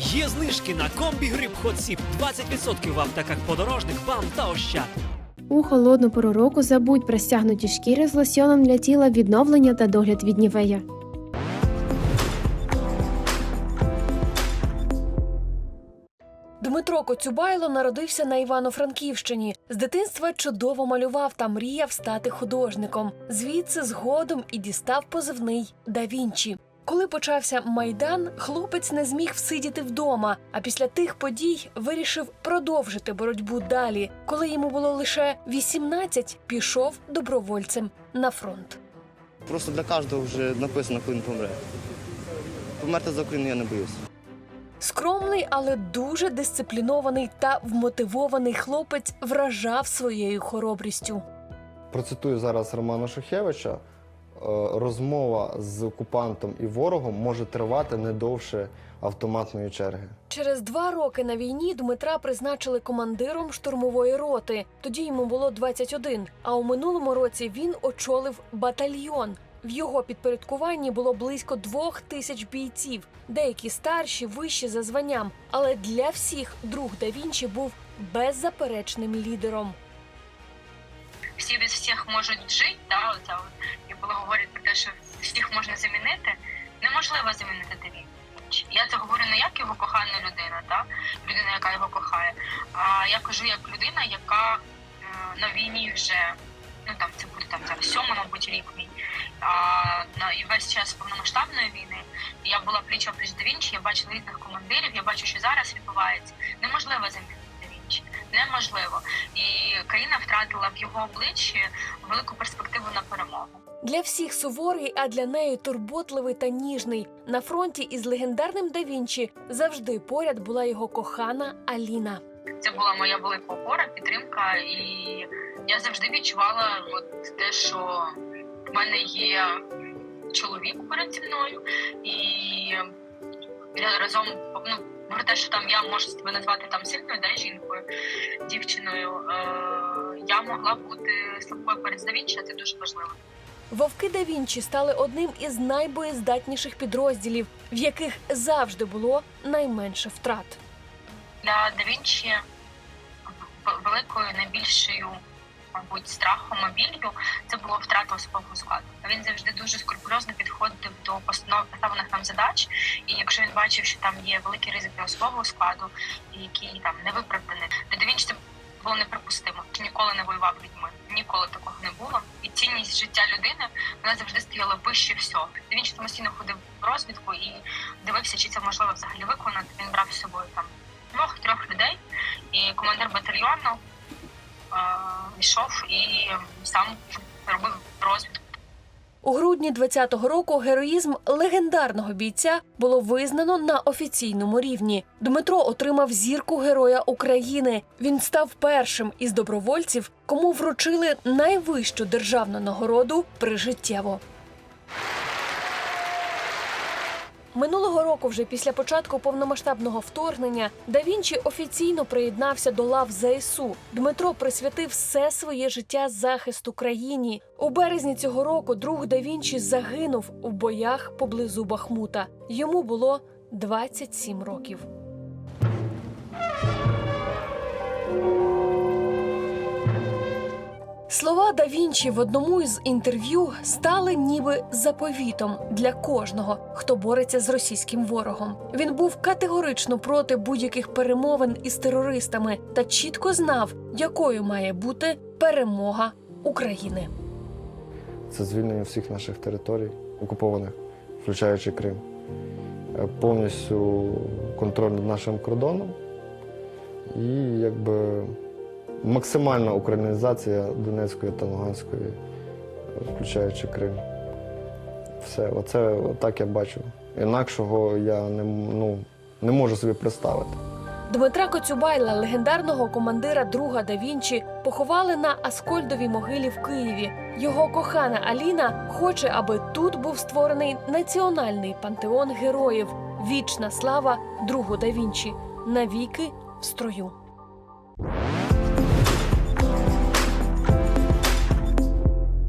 Є знижки на комбі гриб Хотсіп 20% в аптеках подорожник, бам та ощад. У холодну пору року забудь про стягнуті шкіри з лосьоном для тіла відновлення та догляд від нівея. Дмитро Коцюбайло народився на Івано-Франківщині. З дитинства чудово малював та мріяв стати художником. Звідси згодом і дістав позивний Да Вінчі. Коли почався майдан, хлопець не зміг всидіти вдома. А після тих подій вирішив продовжити боротьбу далі. Коли йому було лише 18, пішов добровольцем на фронт. Просто для кожного вже написано, коли він помре. Померти за Україну я не боюся. Скромний, але дуже дисциплінований та вмотивований хлопець вражав своєю хоробрістю. Процитую зараз Романа Шухевича. «Е, Розмова з окупантом і ворогом може тривати не довше автоматної черги. Через два роки на війні Дмитра призначили командиром штурмової роти. Тоді йому було 21, А у минулому році він очолив батальйон. В його підпорядкуванні було близько двох тисяч бійців, деякі старші, вищі за званням. Але для всіх друг да Вінчі був беззаперечним лідером. Всі від всіх можуть жити, да, от, і коли говорять про те, що всіх можна замінити, неможливо замінити Даві. Я це говорю не як його кохана людина, да, людина, яка його кохає, а я кажу як людина, яка е, на війні вже ну там це буде там зараз сьомий, мабуть, рік мій. А на і весь час повномасштабної війни я була пліч пліч до Вінчі, я бачила різних командирів, я бачу, що зараз відбувається. Неможливо замінити Вінчі. Неможливо. І втратила в його обличчі велику перспективу на перемогу. Для всіх суворий, а для неї турботливий та ніжний. На фронті із легендарним да Вінчі завжди поряд була його кохана Аліна. Це була моя велика опора, підтримка, і я завжди відчувала от те, що в мене є чоловік перед зі мною, і я разом ну, про те, що там я можу себе назвати там сильною, да, жінкою, дівчиною. Е- я могла бути слабкою перед Давінчі, а це дуже важливо. Вовки да Вінчі стали одним із найбоєздатніших підрозділів, в яких завжди було найменше втрат. для Да Вінчі великою найбільшою, мабуть, страхом і біллю це було втрата особового складу. Він завжди дуже скрупульозно підходив до поставлених нам задач. І якщо він бачив, що там є великий ризик для особового складу, який там не виправданий, Да Вінчі це було неприпустимо. Ніколи не воював людьми, ніколи такого не було. І цінність життя людини вона завжди стояла вище всього. Вінчі самостійно ходив в розвідку і дивився, чи це можливо взагалі виконати. Він брав з собою там двох-трьох людей, і командир батальйону йшов і сам робив розвідку. У грудні 20-го року героїзм легендарного бійця було визнано на офіційному рівні. Дмитро отримав зірку Героя України. Він став першим із добровольців, кому вручили найвищу державну нагороду прижиттєво. Минулого року, вже після початку повномасштабного вторгнення, да Вінчі офіційно приєднався до лав ЗСУ. Дмитро присвятив все своє життя захисту країні. У березні цього року друг да Вінчі загинув у боях поблизу Бахмута. Йому було 27 років. Слова да Вінчі в одному із інтерв'ю стали ніби заповітом для кожного, хто бореться з російським ворогом. Він був категорично проти будь-яких перемовин із терористами та чітко знав, якою має бути перемога України. Це звільнення всіх наших територій, окупованих, включаючи Крим. Е, Повністю контроль над нашим кордоном і якби максимальна українізація Донецької та Луганської, е, включаючи Крим. Все, оце так я бачу. Інакшого я не, ну, не можу собі представити. Дмитра Коцюбайла, легендарного командира друга да Вінчі, поховали на Аскольдовій могилі в Києві. Його кохана Аліна хоче, аби тут був створений національний пантеон героїв. Вічна слава другу да Вінчі. Навіки в строю.